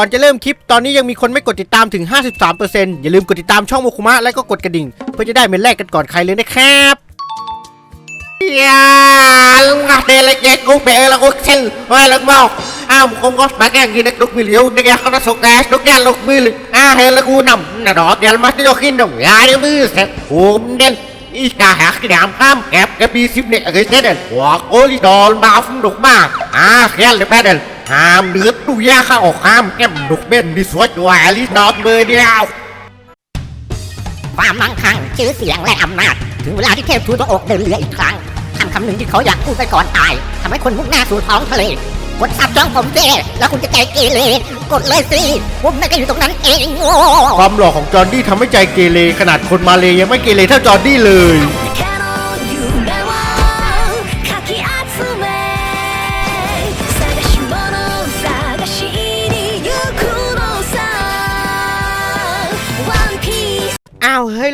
ก่อนจะเริ่มคลิปตอนนี้ยังมีคนไม่กดติดตามถึง 53%อย่าลืมกดติดตามช่องโมคุมะและก็กดกระดิ่ง เพื่อจะได้เป็นแรกกันก่อนใครเลยนะครับยาลุงเดลเกุกเบลกุกเซลว่ลุงบอกอ้าวคงก็มาแกงกินักดุกมิลิวนักแกเขาสกัสนักแกลูกมิลอ้าเฮลกูนำน่ะดอกเดมาที่ดกขินดงยาเดือเสร็จผมเด่นอีกาหักยามข้ามแอบกับปีซิบเนี่ยเคยเสร็จเดลหัวโกลิดอลมาฟุ้งดุกมากอ้าเฮลเดล มั่งคั่งชื่อเสียงและอำนาจ ถึงเวลาที่เทพทูตพระอกเดินเรืออีกครั้งคำคำหนึ่งที่เขาอยากพูดไปก่อนตายทำให้คนมุ่งหน้าสู่ท้องทะเลกดซับจ้องผมเจแล้วคุณจะใจเกเรกดเลยสิผมนั่นก็อยู่ตรงนั้นเองโง่ความหล่อของจอร์ดี้ทำให้ใจเกเรขนาดคนมาเลยยังไม่เกเรเท่าจอร์ดี้เลย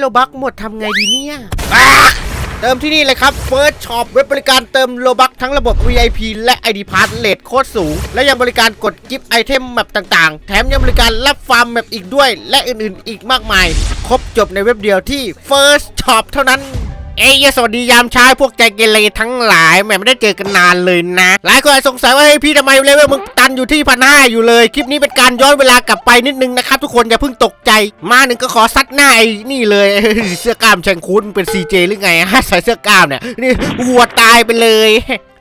โลบักหมดทำไงดีเนี่ยเติมที่นี่เลยครับ First Shop เว็บบริการเติมโลบักทั้งระบบ VIP และ ID Pass เลทโคตรสูง และยังบริการกดกิฟต์ไอเทมแมปต่างๆ แถมยังบริการรับฟาร์มแมปอีกด้วย และอื่นๆอีกมากมาย ครบจบในเว็บเดียวที่ First Shop เท่านั้น เอ้ยสวัสดียามเช้าพวกใจเกเรทั้งหลายแหมไม่ได้เจอกันนานเลยนะ หลายคนสงสัยว่าเฮ้ยพี่ทำไมเลเวลมึงตันอยู่ที่พันห้าอยู่เลย คลิปนี้เป็นการย้อนเวลากลับไปนิดนึงนะครับ ทุกคนอย่าเพิ่งตกใจ มาหนึ่งก็ขอซัดหน้าไอ้นี่เลยเสื้อกล้ามแชงคุณเป็นซีเจหรือไงฮะใส่เสื้อกล้ามเนี่ยนี่หัวตายไปเลย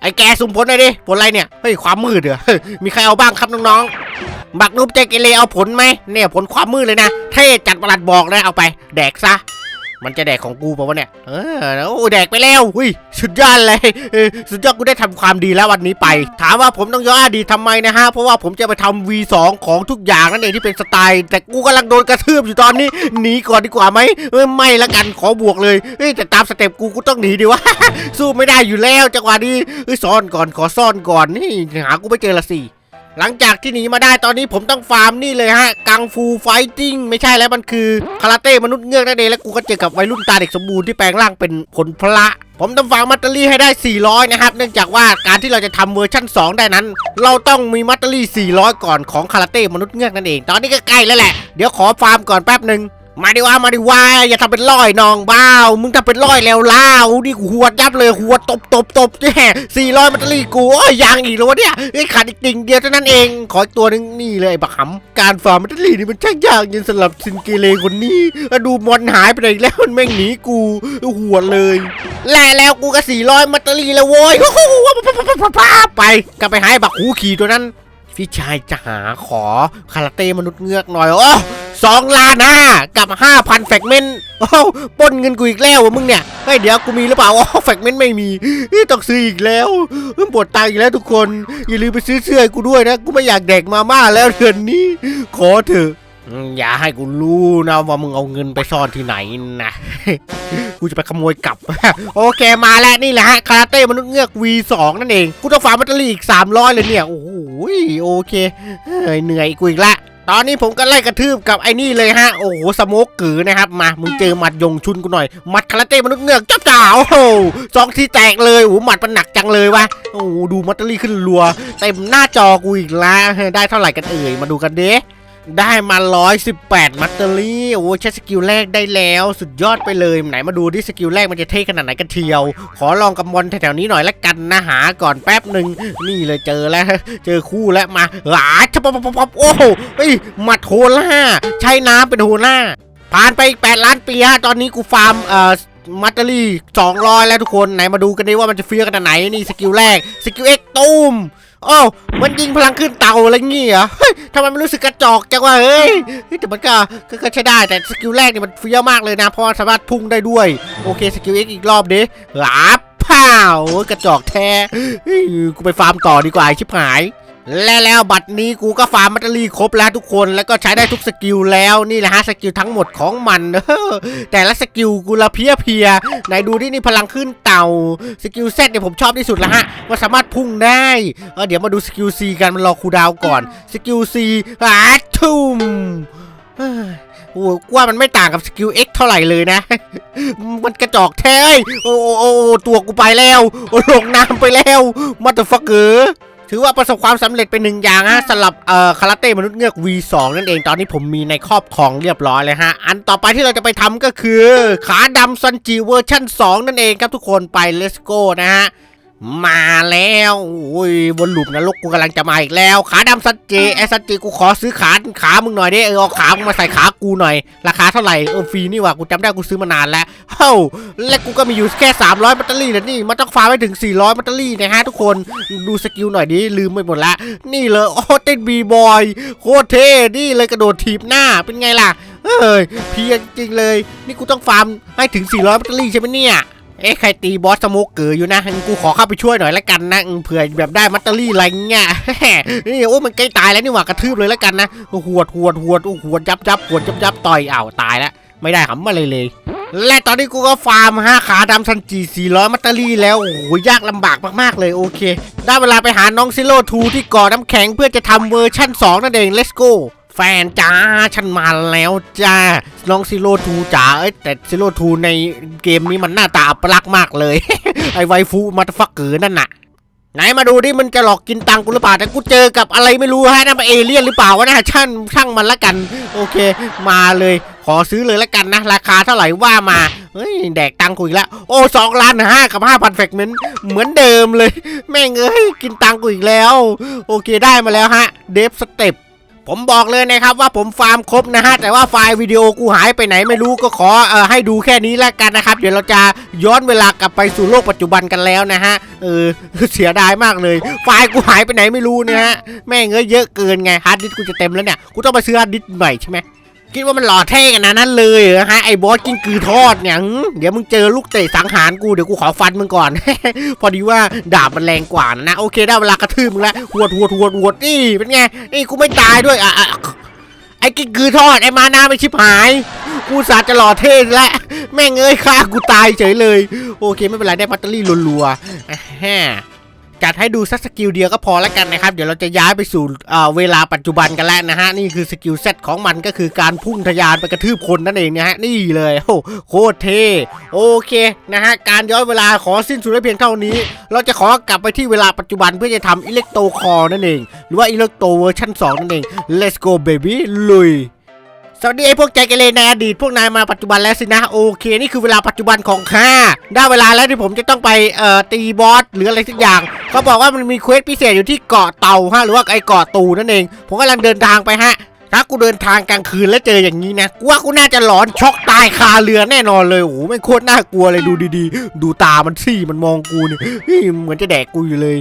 ไอ้แกสุ่มผลหน่อยดิผลอะไรเนี่ยเฮ้ยความมืดเหรอมีใครเอาบ้างครับน้องๆบักนุ๊บใจเกเรเอาผลไหมเนี่ยผลความมืดเลยนะเท่จัดประหลัดบอกเลยเอาไป แดกซะ มันจะแดกของกูป่าวะเนี่ย เออ โอ้แดกไปแล้วอุ้ย สุดยอดเลย สุดยอดกูได้ทำความดีแล้ววันนี้ไป ถามว่าผมต้องย้อนอดีตทำไมนะฮะ เพราะว่าผมจะไปทำ V2 ของทุกอย่างนั่นเองที่เป็นสไตล์ แต่กูกำลังโดนกระทืบอยู่ตอนนี้ หนีก่อนดีกว่าไหมไม่ละกัน ขอบวกเลยเอ้ยแต่ตามสเต็ปกูกูต้องหนีดิวะ สู้ไม่ได้อยู่แล้วจังหวะนี้ซ่อนก่อน ขอซ่อนก่อน นี่หากูไม่เจอละสิ หลังจากที่หนีมาได้ตอนนี้ผมต้องฟาร์มนี่เลยฮะ กังฟูไฟติ้งไม่ใช่แล้วมันคือคาราเต้มนุษย์เงือกนั่นเองแล้วกูก็เจอกับวัยรุ่นตาเด็กสมบูรณ์ที่แปลงร่างเป็นผลพระผมต้องฟาร์มมัตเตอรี่ให้ได้ 400 นะครับ เนื่องจากว่าการที่เราจะทำเวอร์ชั่น 2 ได้นั้น เราต้องมีมัตเตอรี่ 400 ก่อนของคาราเต้มนุษย์เงือกนั่นเอง ตอนนี้ก็ใกล้แล้วแหละ เดี๋ยวขอฟาร์มก่อนแป๊บหนึ่ง มาดิว่ามาดิว่าอย่าทำเป็นร้อยน้องบ้าวมึงทำเป็นร้อยแล้วล่าวนี่หัวดยับเลยหัวดตบตบตบแน่สี่ร้อยมัตเตอรี่กูอ้ยยังอีกแล้ววะเนี่ยไอ้ขาดอีกติ่งเดียวเท่านั้นเอง ขออีกตัวหนึงนี่เลยบักหำการฟามัตเตอรี่นี่มันช่างยากเย็นสำหรับซินเกเรคนนี้ดูมอนหายไปไหนอีกแล้วมันแม่งหนีกูหัวดเลยแล่แล้วกูก็สี่ร้อยมัตเตอรี่แล้วโว้ยไปกลับไปหาไอ้บักหูขี่ตัวนั้น พี่ชายจะหาขอคาราเต้มนุษย์เงือกหน่อย โอ้สองล้านห้ากับห้าพันแฟกเมนต์โอ้ป้นเงินกูอีกแล้ววะมึงเนี่ยเฮ้ยเดี๋ยวกูมีหรือเปล่าโอ้แฟกเมนต์ไม่มีต้องซื้ออีกแล้วเพิ่งปวดตายอีกแล้วทุกคน อย่าลืมไปซื้อเสื้อให้กูด้วยนะ กูไม่อยากแดกมาม่าแล้วเดือนนี้ ขอเถอะ อย่าให้กูรู้นะว่ามึงเอาเงินไปซ่อนที่ไหนนะ กูจะไปขโมยกลับ โอเคมาแล้วนี่แหละฮะคาราเต้มนุษย์เงือก V2 นั่นเอง กูต้องฟาร์มแบตเตอรี่อีก 300 เลยเนี่ย โอ้โหโอเคเฮ้ยเหนื่อยกูอีกละตอนนี้ผมก็ไล่กระทืบกับไอ้นี่เลยฮะ โอ้โห สโมกกือนะครับ มา มึงเจอหมัดยงชุนกูหน่อย หมัดคาราเต้มนุษย์เงือกจ้าจ๋าโอ้โหสองทีแตกเลย โอ้โห หมัดมันหนักจังเลยวะ โอ้โห ดูมัตเตอรี่ขึ้นรัว เต็มหน้าจอกูอีกละได้เท่าไหร่กันเอ่ย มาดูกันเด้ ได้มา 118 มัตเตอรี่โอ้ใช้สกิลแรกได้แล้ว สุดยอดไปเลย ไหนมาดูดิสกิลแรกมันจะเท่ขนาดไหนกันเทียว ขอลองกับมอนแถวๆนี้หน่อยละกันนะหาก่อนแป๊บหนึ่งนี่เลยเจอแล้ว เจอคู่แล้วมาหลาชปปปปโอ้โหเฮ้ยหมัดโฮล่า ใช้น้ำเป็นโฮล่า ผ่านไป 8 ล้านปีฮะตอนนี้กูฟาร์มเอ่อมัตเตอรี่200 แล้วทุกคนไหนมาดูกันดิว่ามันจะเฟี้ยกันขนาดไหนนี่สกิลแรกสกิลเอ็กตูม โอ้มันยิงพลังขึ้นเตาอะไรเงี้ยเฮ้ยทำไมมันรู้สึกกระจอกจังวะเฮ้ยแต่มันก็ก็ใช้ได้แต่สกิลแรกเนี่ยมันเฟี้ยวมากเลยนะ เพราะสามารถพุ่งได้ด้วย โอเคสกิลเอ็กอีกรอบดิหลาบพ่าวกระจอกแท้กูไปฟาร์มต่อดีกว่าไอชิบหาย และแล้วบัตรนี้กูก็ฟาร์มมัตเตอรี่ครบแล้วทุกคนแล้วก็ใช้ได้ทุกสกิลแล้วนี่แหละฮะสกิลทั้งหมดของมันเออแต่ละสกิลกูละเพียเพียไหนดูที่นี่พลังขึ้นเต่าสกิลเซตเนี่ยผมชอบที่สุดละฮะว่าสามารถพุ่งได้เออเดี๋ยวมาดูสกิลซีกันมันรอคูดาวก่อนสกิลซีอาทุ่มโอ้กว่ามันไม่ต่างกับสกิล X เท่าไหร่เลยนะ มันกระจอกแท้โอ้โอ้ตัวกูไปแล้ว ลงน้ำไปแล้วมาตอร์ฟักเกอร์ ถือว่าประสบความสำเร็จเป็นหนึ่งอย่างฮะสำหรับเอ่อคาราเต้มนุษย์เงือก V2 นั่นเองตอนนี้ผมมีในครอบครองเรียบร้อยเลยฮะ อันต่อไปที่เราจะไปทำก็คือ ขาดำซันจิเวอร์ชั่น 2 นั่นเองครับทุกคนไป let's go นะฮะ มาแล้วโอ้ยวนลูปนรกกูกำลังจะมาอีกแล้ว ขาดำซันจิไอ้ซันจิกูขอซื้อขาขามึงหน่อยดิเออเอาขามึงมาใส่ขากูหน่อย ราคาเท่าไหร่เออฟรีนี่หว่ากูจำได้กูซื้อมานานแล้วเฮ้าและกูก็มีอยู่แค่ 300แบตเตอรี่นะนี่มันต้องฟาร์มไปถึง 400แบตเตอรี่นะฮะทุกคนดูสกิลหน่อยดิลืมไปหมดละนี่เลยโอ้เต้นบีบอยโคตรเท่นี่เลยกระโดดถีบหน้าเป็นไงล่ะเอ้ยเพียงจริงเลย นี่กูต้องฟาร์มให้ถึง 400แบตเตอรี่ใช่ไหมเนี่ย เอ๊ะใครตีบอสสโมกเกออยู่นะงูขอเข้าไปช่วยหน่อยละกันนะเผื่อแบบได้มัตเตอรี่อะไรเงี้ยนี่โอ้มันใกล้ตายแล้วนี่หว่ากระทืบเลยละกันนะหวดหวดหวดหวดยับยับหวดยับยับต่อยอ้าวตายแล้วไม่ได้หำมาเลยเลย และตอนนี้กูก็ฟาร์มห้าขาดำซันจี400มัตเตอรี่แล้วโอ้โหยากลำบากมากๆเลยโอเค ได้เวลาไปหาน้องซิโร่ทูที่กาะน้ำแข็งเพื่อจะทำเวอร์ชั่น 2 นั่นเอง let's go แฟนจ้าฉันมาแล้วจ้าน้องซิโร่ทูจ๋าเอ้ยแต่ซิโร่ทูในเกมนี้มันหน้าตาอัปลักษณ์มากเลย ไอไวฟูมัตฟักเกอร์นั่นน่ะไหนมาดูดิมันจะหลอกกินตังกูหรือเปล่าแต่กูเจอกับอะไรไม่รู้ฮะนั่นเป็นเอเลี่ยนหรือเปล่าวะนะช่างช่างมันละกัน โอเค มาเลย ขอซื้อเลยละกันนะ ราคาเท่าไหร่ว่ามาเฮ้ยแดกตังกูอีกแล้วโอ้สองล้านห้ากับห้าพันแฟกเมนต์เหมือนเดิมเลย แม่งเอ้ยกินตังกูอีกแล้ว โอเคได้มาแล้วฮะเดฟสเต็ป ผมบอกเลยนะครับว่าผมฟาร์มครบนะฮะแต่ว่าไฟล์วิดีโอกูหายไปไหนไม่รู้ก็ขอเอ่อให้ดูแค่นี้แล้วกันนะครับ เดี๋ยวเราจะย้อนเวลากลับไปสู่โลกปัจจุบันกันแล้วนะฮะเออเสียดายมากเลย ไฟล์กูหายไปไหนไม่รู้นะฮะแม่งเอ้ยเยอะเกินไงฮาร์ดดิสกูจะเต็มแล้วเนี่ยกูต้องไปซื้อฮาร์ดดิสก์ใหม่ใช่ไหม คิดว่ามันหล่อเท่กันนะนั่นเลยเหรอฮะไอ้บอสกิ้งกือทอดเนี่ยเดี๋ยวมึงเจอลูกเตะสังหารกูเดี๋ยวกูขอฟันมึงก่อน พอดีว่าดาบมันแรงกว่านะ โอเคได้เวลากระทืบมึงแล้วหวดหวดหวดหวดนี่เป็นไงนี่กูไม่ตายด้วยอะไอ้กิ๊กคือทอดไอ้มาน้าไม่ชิบหายกูสาจะหล่อเท่และแม่งเอ้ยฆ่ากูตายเฉยเลย โอเคไม่เป็นไรได้แบตเตอรี่รัวๆฮะ จัดให้ดูสักสกิลเดียวก็พอแล้วกันนะครับ เดี๋ยวเราจะย้ายไปสู่เอ่อเวลาปัจจุบันกันแล้วนะฮะ นี่คือสกิลเซตของมันก็คือการพุ่งทะยานไปกระทืบคนนั่นเองนะฮะ นี่เลยโอ้โหโคตรเท่โอเคนะฮะ การย้อนเวลาขอสิ้นสุดไว้เพียงเท่านี้ เราจะขอกลับไปที่เวลาปัจจุบันเพื่อจะทำอิเล็กโตคอนั่นเอง หรือว่าอิเล็กโตเวอร์ชัน2นั่นเอง let's go baby ลุยสวัสดีไอ้พวกใจเกเรในอดีตพวกนายมาปัจจุบันแล้วสินะโอเคนี่คือเวลาปัจจุบันของข้าได้เวลาแล้วที่ผมจะต้องไปเอ่อตีบอสหรืออะไรสักอย่าง เขาบอกว่ามันมีเควสพิเศษอยู่ที่เกาะเต่าฮะหรือว่าไอเกาะตูนั่นเอง ผมกำลังเดินทางไปฮะ ถ้ากูเดินทางกลางคืนแล้วเจออย่างนี้นะกูว่ากูน่าจะหลอนช็อกตายคาเรือแน่นอนเลยโอ้โหไม่โคตรน่ากลัวเลยดูดีๆ ดูตามันสี่มันมองกูเนี่เฮ้ยเหมือนจะแดกกูอยู่เลย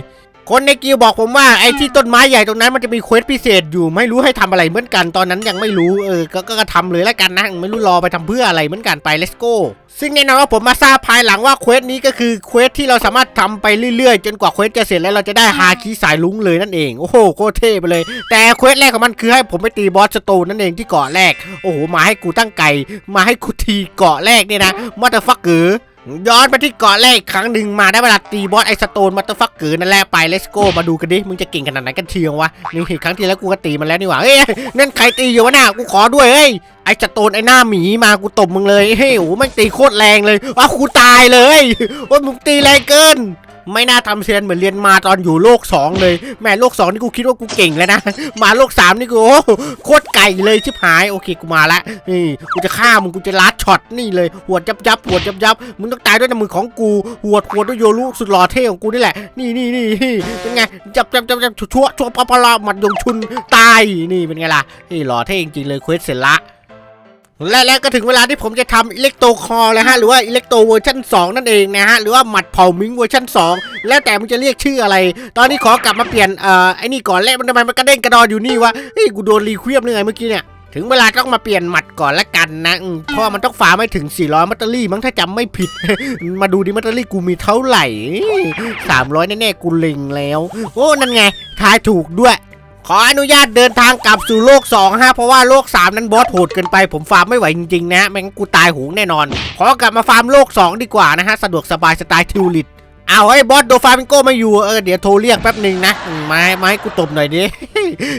คนในกิลบอกผมว่าไอ้ที่ต้นไม้ใหญ่ตรงนั้นมันจะมีเควสพิเศษอยู่ไม่รู้ให้ทำอะไรเหมือนกันตอนนั้นยังไม่รู้เออก็ก็ก็ทำเลยแล้วกันนะไม่รู้รอไปทำเพื่ออะไรเหมือนกันไป let's go ซึ่งแน่นอนว่าผมมาทราบภายหลังว่าเควสนี้ก็คือเควสที่เราสามารถทำไปเรื่อยๆ จนกว่าเควสจะเสร็จแล้วเราจะได้ฮาคิสายลุ้งเลยนั่นเองโอ้โหโคตรเท่ไปเลย แต่เควสแรกของมันคือให้ผมไปตีบอสสโตนนั่นเองที่เกาะแรกโอ้โหมาให้กูตั้งไก่มาให้กูทีเกาะแรกเนี่ยนะมาตอร์ฟักเกอ ย้อนไปที่เกาะแรกอีกครั้งหนึ่งมาได้เวลาตีบอสไอสโตนมัตเตอร์ฟักเกอร์นั่นแหละไปเลสโกมาดูกันดิ มึงจะเก่งขนาดไหนกันเชียงวะนี่ครั้งที่แล้วกูก็ตีมันแล้วนี่หว่าเฮ้ยนั่นใครตีอยู่วะน่ะกูขอด้วยเฮ้ยไอสโตนไอหน้าหมีมากูตบมึงเลยเฮ้ยโอ้โหมันตีโคตรแรงเลยว้ากูตายเลยว่ามึงตีแรงเกิน ไม่น่าทำเซียนเหมือนเรียนมาตอนอยู่โลก 2 เลยแม่โลก 2 นี่กูคิดว่ากูเก่งแล้วนะ มาโลก 3 นี่กูโอ้โคตรไก่เลยชิบหายโอเคกูมาละนี่กูจะฆ่ามึงกูจะลัดช็อตนี่เลยหัวดยับยับหัวดยับยับมึงต้องตายด้วยน้ำมือของกูหัวหัวดด้วยโยรุสุดหล่อเท่ของกูนี่แหละนี่นี่นี่นี่เป็นไงจับจับจับจับชั่วชั่วปะปะละหมัดยงชุนตายนี่เป็นไงล่ะนี่หล่อเท่จริงๆเลยเควสเสร็จละ และแล้วก็ถึงเวลาที่ผมจะทำอิเล็กโตคอร์แล้วฮะหรือว่าอิเล็กโตเวอร์ชัน2นั่นเองนะฮะหรือว่าหมัดเผามิงเวอร์ชัน2 แล้วแต่มึงจะเรียกชื่ออะไร ตอนนี้ขอกลับมาเปลี่ยนเอ่อไอ้นี่ก่อนแล้วมันทำไมมันกระเด้งกระดอนอยู่นี่วะเฮ้ยกูโดนรีเควมเลยไงเมื่อกี้เนี่ยถึงเวลาต้องมาเปลี่ยนหมัดก่อนละกันนะเพราะว่ามันต้องฝาไม่ถึง 400 มัตเตอรี่มั้งถ้าจำไม่ผิด มาดูดิมัตเตอรี่กูมีเท่าไหร่ 300 แน่ๆกูเล็งแล้ว โอ้ นั่นไงทายถูกด้วย ขออนุญาตเดินทางกลับสู่โลก2ฮะเพราะว่าโลก 3 นั้นบอสโหดเกินไปผมฟาร์มไม่ไหวจริงๆนะแม่งกูตายหูแน่นอน ขอกลับมาฟาร์มโลก 2 ดีกว่านะฮะ สะดวกสบายสไตล์ทิวลิต เอาไอ้บอสโดฟามิงโกมาอยู่เออเดี๋ยวโทรเรียกแป๊บหนึ่งนะมาให้มาให้กูตบหน่อยดิ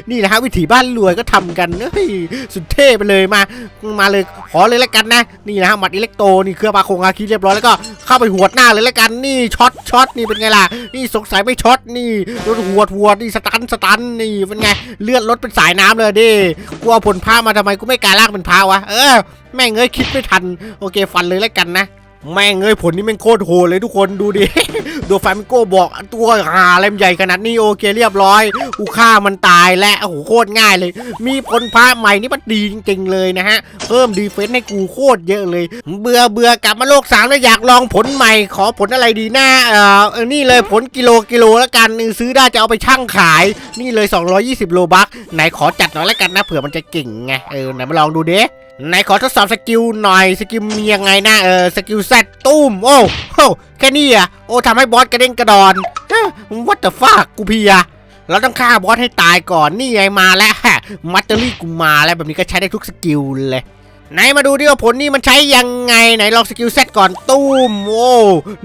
นี่นะฮะวิถีบ้านรวยก็ทำกันเฮ้ยสุดเท่ไปเลยมา มาเลยขอเลยแล้วกันนะ นี่นะฮะหมัดอิเล็กโตนี่เครื่องปาโคงอาคีเรียบร้อยแล้วก็เข้าไปหวดหน้าเลยแล้วกันนี่ช็อตช็อตนี่เป็นไงล่ะ นี่สงสัยไม่ช็อตนี่โดนหวดหวดนี่สตันสตันนี่เป็นไงเลือดลดเป็นสายน้ำเลยดิกูเอาผลพามาทำไมกูไม่กล้าลากเป็นพาวะเออแม่งเอ้ยคิดไม่ทันโอเคฟันเลยแล้วกันนะ แม่งเอ้ยผลนี้แม่งโคตรโหดเลยทุกคนดูดิ ดูฟามิโก้บอกตัวหาอะไรมันใหญ่ขนาดนี้โอเคเรียบร้อย กูฆ่ามันตายและโอ้โหโคตรง่ายเลย มีผลพระใหม่นี่มันดีจริงๆเลยนะฮะ เพิ่มดีเฟนส์ให้กูโคตรเยอะเลย เบื่อเบื่อกลับมาโลกสามแล้วอยากลองผลใหม่ ขอผลอะไรดีหนะเออเออนี่เลยผลกิโลกิโลแล้วกันซื้อได้จะเอาไปชั่งขาย นี่เลย 220 โลบักไหนขอจัดหน่อยแล้วกันนะเผื่อมันจะเก่งไงเออไหนมาลองดูเด้ ไหนขอทดสอบสกิลหน่อยสกิลมียังไงนะเออสกิลแซดตุ้มโอ้โหแค่นี้อะโอ้ทำให้บอสกระเด้งกระดอนวัตเตอร์ฟากกูเพียเราต้องฆ่าบอสให้ตายก่อนนี่ไงมาแล้วมัตเตอรี่กูมาแล้วแบบนี้ก็ใช้ได้ทุกสกิลเลยไหนมาดูดิว่าผลนี่มันใช้ยังไงไหนลองสกิลเซตก่อนตุ้มโอ้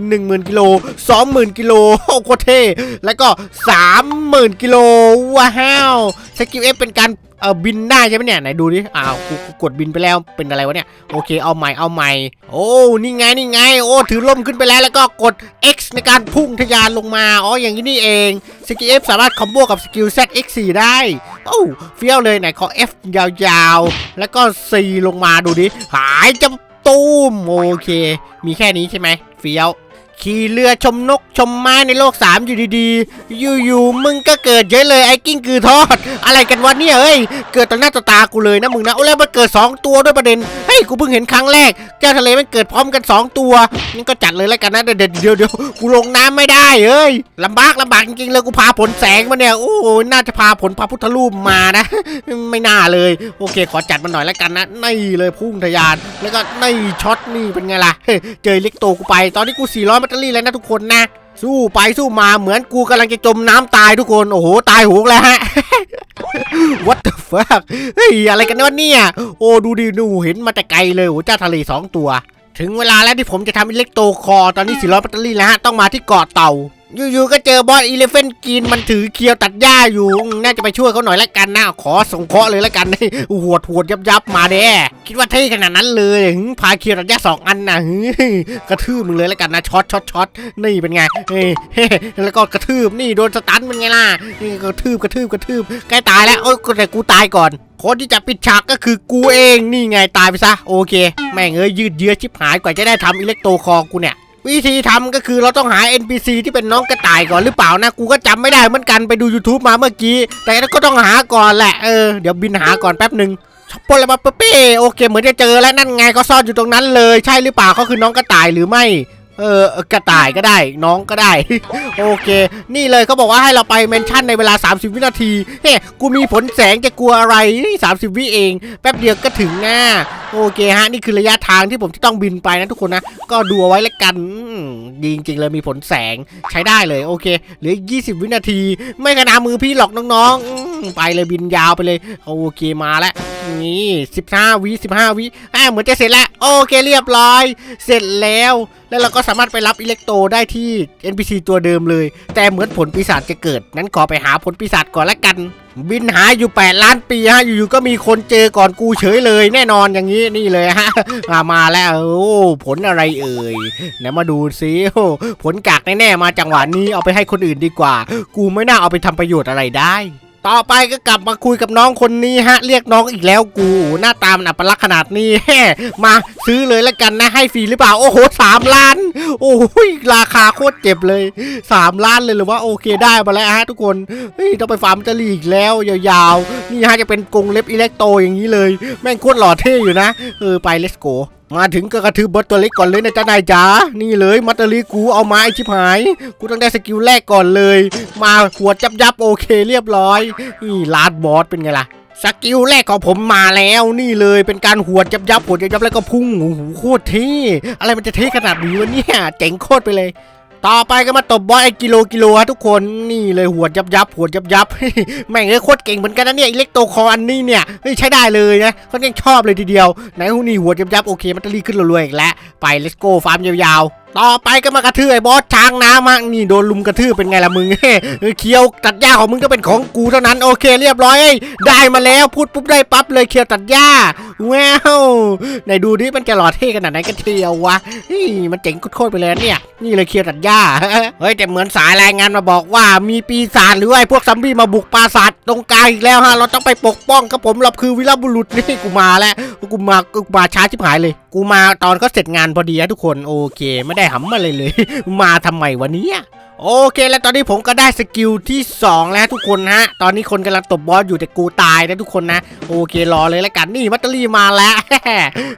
หนึ่งหมื่นกิโลสองหมื่นกิโลโอ้โคเท่แล้วก็สามหมื่นกิโลว้าวสกิลเอฟเป็นการ เออบินได้ใช่ไหมเนี่ยไหนดูดิอ้าวกูกดบินไปแล้วเป็นอะไรวะเนี่ยโอเคเอาใหม่เอาใหม่ โอ้นี่ไงนี่ไง โอ้ถือล่มขึ้นไปแล้วแล้วก็กด X ในการพุ่งทะยานลงมาอ๋ออย่างนี้นี่เองสกิล F สามารถคอมโบกับสกิล Z X4 ได้โอ้เฟี้ยวเลยไหนขอ F ยาวๆ แล้วก็ C ลงมาดูดิหายจะตูมโอเค มีแค่นี้ใช่ไหมเฟี้ยว ขี่เรือชมนกชมไม้ในโลก 3 อยู่ดีๆ อยู่ๆ มึงก็เกิดเยอะเลยไอ้กิ้งกือทอด อะไรกันวะเนี่ยเอ้ย เกิดต่อหน้าต่อตากูเลยนะมึงนะ โอ้แล้วมันเกิด 2 ตัวด้วยประเด็น เฮ้ย กูเพิ่งเห็นครั้งแรก เจ้าทะเลมันเกิดพร้อมกัน 2 ตัวนี่ก็จัดเลยแล้วกันนะ เดี๋ยวเดี๋ยวเดี๋ยวเดียวกูลงน้ำไม่ได้เอ้ยลำบากลำบากจริงๆเลยกูพาผลแสงมาเนี่ย โอ้น่าจะพาผลพระพุทธรูปมานะ ไม่น่าเลย โอเค ขอจัดมันหน่อยแล้วกันนะนี่เลยพุ่งทะยาน แล้วก็นี่ช็อตนี่เป็นไงล่ะ เจอเล็กโตกูไป ตอนนี้กู400ตเตอรี่แล้วนะทุกคนนะ สู้ไปสู้มาเหมือนกูกำลังจะจมน้ำตายทุกคน โอ้โห ตายหูแล้วฮะ What the fuck เฮ้ยอะไรกันวะเนี่ย โอ้ดูดิหนูเห็นมาแต่ไกลเลยโอ้เจ้าทะเลสองตัว ถึงเวลาแล้วที่ผมจะทำอิเล็กโตคอ ตอนนี้สี่ร้อยแบตเตอรี่แล้วฮะ ต้องมาที่เกาะเต่า อยู่ๆก็เจอบอสอีเลฟเฟนกินมันถือเคียวตัดหญ้าอยู่ น่าจะไปช่วยเขาหน่อยละกันนะขอส่งเคราะห์เลยละกันหวดหวดยับยับมาเด้คิดว่าเท่ขนาดนั้นเลยหึพาเคียวตัดหญ้าสองอันนะกระทืบมึงเลยละกันนะช็อตช็อตช็อตนี่เป็นไงเฮ้แล้วก็กระทืบนี่โดนสตันเป็นไงล่ะนี่กระทืบกระทืบกระทืบใกล้ตายแล้วโอ้ยแต่กูตายก่อนคนที่จะปิดฉากก็คือกูเองนี่ไงตายไปซะโอเค แม่งเอ้ยยืดเยื้อชิบหายกว่าจะได้ทำอิเล็กโตคอร์กูเนี่ย วิธีทำก็คือเราต้องหา NPC ที่เป็นน้องกระต่ายก่อนหรือเปล่านะ กูก็จำไม่ได้เหมือนกันไปดู YouTube มาเมื่อกี้ แต่ก็ต้องหาก่อนแหละเออเดี๋ยวบินหาก่อนแป๊บหนึ่งช็อปโปลมาเปเป้โอเคเหมือนจะเจอแล้วนั่นไงก็ซ่อนอยู่ตรงนั้นเลย ใช่หรือเปล่าเขาคือน้องกระต่ายหรือไม่ เออกระต่ายก็ได้ น้องก็ได้ โอเค นี่เลยเขาบอกว่าให้เราไปเมนชั่นในเวลา 30 วินาทีเฮ้กูมีผลแสงจะกลัวอะไรนี่30 วิเอง แป๊บเดียวก็ถึงง่าโอเคฮะ นี่คือระยะทางที่ผมจะต้องบินไปนะทุกคนนะ ก็ดูเอาไว้แล้วกันดีจริงๆเลยมีผลแสงใช้ได้เลยโอเคเหลือ 20 วินาที ไม่ขนาดมือพี่หรอกน้องๆไปเลยบินยาวไปเลย โอเคมาแล้ว นี่15วิ15วิอ่าเหมือนจะเสร็จแล้ว โอเคเรียบร้อย เสร็จแล้ว แล้วเราก็สามารถไปรับอิเล็กโตได้ที่ NPC ตัวเดิมเลย แต่เหมือนผลปีศาจจะเกิด นั้นขอไปหาผลปีศาจก่อนละกัน บินหาอยู่ 8 ล้านปีฮะ อยู่ๆก็มีคนเจอก่อนกูเฉยเลย แน่นอนอย่างนี้นี่เลยฮะ มามาแล้วโอ้ผลอะไรเอ่ยไหนมาดูซิผลกากแน่ๆมาจังหวะนี้เอาไปให้คนอื่นดีกว่า กูไม่น่าเอาไปทำประโยชน์อะไรได้ ต่อไปก็กลับมาคุยกับน้องคนนี้ฮะ เรียกน้องอีกแล้วกู หน้าตามันอัปลักษณ์ขนาดนี้แฮ่มาซื้อเลยแล้วกันนะให้ฟรีหรือเปล่า โอ้โหสามล้าน โอ้โหราคาโคตรเจ็บเลยสามล้านเลยหรือว่าโอเคได้มาแล้วฮะทุกคนเฮ้ยต้องไปฟาร์มจะลีกแล้วยาวๆ นี่ฮะจะเป็นกรงเล็บอิเล็กโตอย่างนี้เลย แม่งโคตรหล่อเท่อยู่นะ เออไป let's go มาถึงก็กระทืบบอสตัวเล็กก่อนเลยนะจ๊ะนายจ๋า นี่เลยมัตเตอรี่กูเอามาไอชิบหาย กูต้องได้สกิลแรกก่อนเลย มาหัวจับยับโอเคเรียบร้อย นี่ลาดบอสเป็นไงล่ะ สกิลแรกของผมมาแล้วนี่เลยเป็นการหัวจับยับหัวจับยับแล้วก็พุ่งโอ้โหโคตรเท่ อะไรมันจะเท่ขนาดนี้วะเนี่ย เจ๋งโคตรไปเลย ต่อไปก็มาตบบอสไอ้กิโลกิโลฮะทุกคนนี่เลยหัวยับยับหัวยับยับแม่งเลยโคตรเก่งเหมือนกันนะเนี่ยอิเล็กโตคออันนี้เนี่ยใช้ได้เลยนะเขายังชอบเลยทีเดียวไหนหูนี่หัวยับยับโอเคมันตะรีขึ้นรวยๆอีกแล้วไปเลสโก้ฟาร์มยาวๆ ต่อไปก็มากระทืบไอ้บอสช้างน้ำฮะนี่โดนลุมกระทืบเป็นไงล่ะมึงเออเคียวตัดหญ้าของมึงก็เป็นของกูเท่านั้นโอเคเรียบร้อย ได้มาแล้วพูดปุ๊บได้ปั๊บเลยเคียวตัดหญ้าว้าวไหนดูดิมันจะหล่อเท่ขนาดไหนกันเทียววะนี่มันเจ๋งโคตรไปเลยเนี่ย นี่เลยเคียวตัดหญ้าเฮ้ยแต่เหมือนสายรายงานมาบอกว่ามีปีศาจหรือว่าไอ้พวกซัมบี้มาบุกปราสาทตรงกลางอีกแล้วฮะเราต้องไปปกป้องครับผมเราคือวีรบุรุษนี่กูมาแล้วกูมากูมาช้าชิบหายเลย กูมาตอนก็เสร็จงานพอดีนะทุกคนโอเค ไม่ได้หำมาเลยเลย มาทำไมวันนี้โอเค แล้วตอนนี้ผมก็ได้สกิลที่ 2 แล้วทุกคนฮะ ตอนนี้คนกำลังตบบอสอยู่แต่กูตายนะทุกคนนะ โอเครอเลยแล้วกันนี่มัตเตอรี่มาแล้ว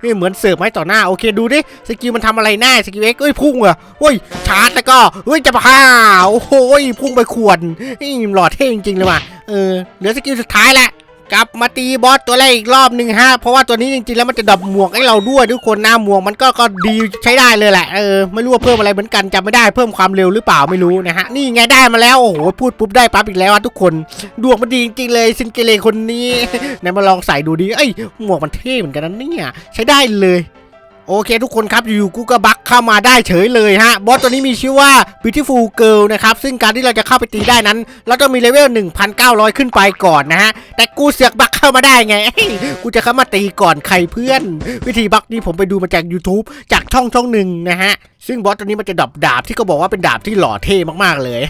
นี่เหมือนเสิร์ฟให้ต่อหน้าโอเคดูดิสกิลมันทำอะไรแน่สกิลเอ็กเอ้ยพุ่งเหรอเฮ้ยชาร์จแล้วก็เฮ้ยจะมาห้าโอ้โหพุ่งไปขวนนี่หล่อเท่จริงๆเลยว่ะเออเหลือสกิลสุดท้ายแหละ กลับมาตีบอสตัวแรกอีกรอบหนึ่งฮะ เพราะว่าตัวนี้จริงๆแล้วมันจะดับหมวกให้เราด้วยทุกคนหน้าหมวกมันก็ก็ดีใช้ได้เลยแหละ เออ ไม่รู้ว่าเพิ่มอะไรเหมือนกันจำไม่ได้เพิ่มความเร็วหรือเปล่าไม่รู้นะฮะ นี่ไงได้มาแล้ว โอ้โห พูดปุ๊บได้ปั๊บอีกแล้วทุกคน ดวงมันดีจริงๆเลยซินเกเลคนนี้ไหนมาลองใส่ดูดิ เอ้ย หมวกมันเท่เหมือนกันนะเนี่ย ใช้ได้เลย โอเคทุกคนครับอยู่ๆกูก็บักเข้ามาได้เฉยเลยฮะบอสตัวนี้มีชื่อว่า Beautiful Girl นะครับซึ่งการที่เราจะเข้าไปตีได้นั้น เราต้องมีเลเวล 1,900 ขึ้นไปก่อนนะฮะแต่กูเสือกบักเข้ามาได้ไงกูจะเข้ามาตีก่อนใครเพื่อน วิธีบักนี้ผมไปดูมาจาก YouTube จากช่องช่องหนึ่งนะฮะซึ่งบอสตัวนี้มันจะดับดาบที่ก็บอกว่าเป็นดาบที่หล่อเท่มากๆเลย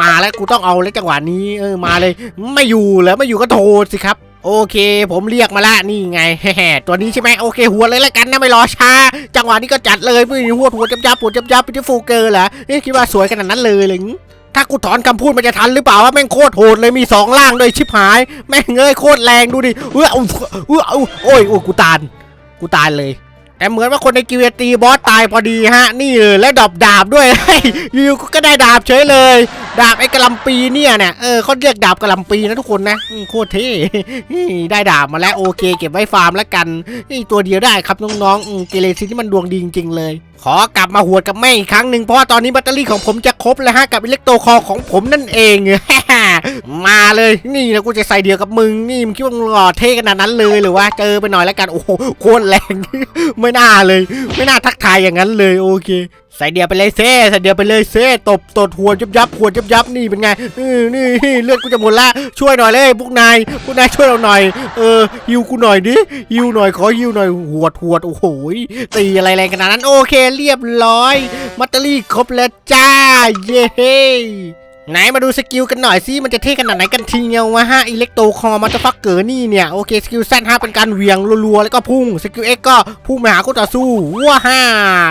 มาแล้วกูต้องเอาเลยจังหวะนี้เออมาเลย ไม่อยู่แล้วไม่อยู่ก็โทรสิครับ โอเค ผมเรียกมาละนี่ไงตัวนี้ใช่ไหมโอเค หัวเลยแล้วกันนะไม่รอช้า จังหวะนี้ก็จัดเลยมือหัวหัวจับจับปวจับจับเป็นฟูเกอร์เหรอเอ๊ะคิดว่าสวยขนาดนั้นเลยเลยถ้ากูถอนคำพูดมันจะทันหรือเปล่าว่าแม่งโคตรโหดเลยมีสองล่างด้วยชิบหาย แม่งเอ้ยโคตรแรงดูดิเอ้ยเอาเอ้ยเอาโอ้ยโอ้ยกูตานกูตานเลยแต่เหมือนว่าคนในกิวตีบอสตายพอดีฮะ นี่เลยและดอบดาบด้วยยอยู่ก็ได้ดาบเฉยเลย ดาบไอ้กระลำปีเนี่ยเนี่ยเออเขาเรียกดาบกระลำปีนะทุกคนนะอืมโคตรเท่ได้ดาบมาแล้วโอเค เก็บไว้ฟาร์มแล้วกันนี่ตัวเดียวได้ครับน้องๆอืมเกเรซินที่มันดวงดีจริงๆเลย ขอกลับมาหวดกับแม่อีกครั้งหนึ่งเพราะว่าตอนนี้แบตเตอรี่ของผมจะครบแล้วฮะกับอิเล็กโตรคอของผมนั่นเองมาเลยนี่นะกูจะใส่เดียวกับมึงนี่มึงคิดว่ามึงหล่อเท่ขนาดนั้นเลยหรือว่าเจอไปหน่อยแล้วกันโอ้โหโคตรแรง ไม่น่าเลย ไม่น่าทักทายอย่างนั้นเลยโอเค ใส่เดียวไปเลยเซ่ใส่เดียวไปเลยเซ่ตบตดหัวยับยับหัวยับยับนี่เป็นไงเออนี่เลือดกูจะหมดละช่วยหน่อยเลยพวกนายพวกนายช่วยเราหน่อยเออฮิวกูหน่อยดิฮิวหน่อยขอฮิวหน่อยหวดหวดโอ้โหตีอะไรแรงขนาดนั้นโอเคเรียบร้อยมัตเตอรี่ครบแล้วจ้าเย้ ไหนมาดูสกิลกันหน่อยสิมันจะเท่ขนาดไหนกันทีเดียววะฮะอิเล็กโตคอมันจะฟักเกอร์นี่เนี่ยโอเคสกิลแซฮะเป็นการเหวียงรัวๆแล้วก็พุ่งสกิลเอ็กก็พุ่งไปหาคู่ต่อสู้ว้าฮ่า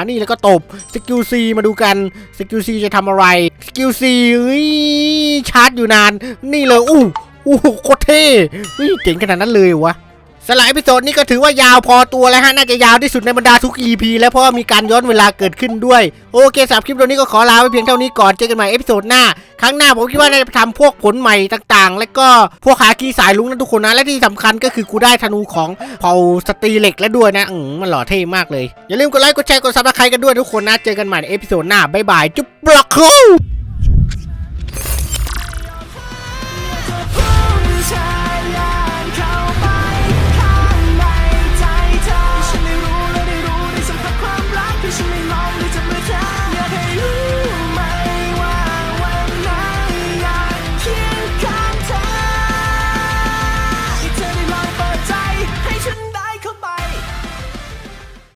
นี่แล้วก็ตบสกิลซีมาดูกันสกิลซีจะทำอะไรสกิลซีเฮ้ยชาร์จอยู่นาน นี่เลยอู้อู้โคตรเท่เฮ้ยเจ๋งขนาดนั้นเลยวะ สลายพิโซดนี้ก็ถือว่ายาวพอตัวแล้วฮะ น่าจะยาวที่สุดในบรรดาทุก EP แล้วเพราะว่ามีการย้อนเวลาเกิดขึ้นด้วย โอเคสำหรับคลิปตัวนี้ก็ขอลาไปเพียงเท่านี้ก่อน เจอกันใหม่เอพิโซดหน้า ครั้งหน้าผมคิดว่าน่าจะทำพวกผลใหม่ต่างๆ แล้วก็พวกหากีสายลุงนะทุกคนนะ และที่สำคัญก็คือกูได้ธนูของเผ่าสตรีเหล็กแล้วด้วยนะอืมมันหล่อเท่มากเลย อย่าลืมกดไลค์กดแชร์กดซับสไครต์กันด้วยทุกคนนะ เจอกันใหม่ในเอพิโซดหน้าบ๊ายบายจุ๊บบล็อกคู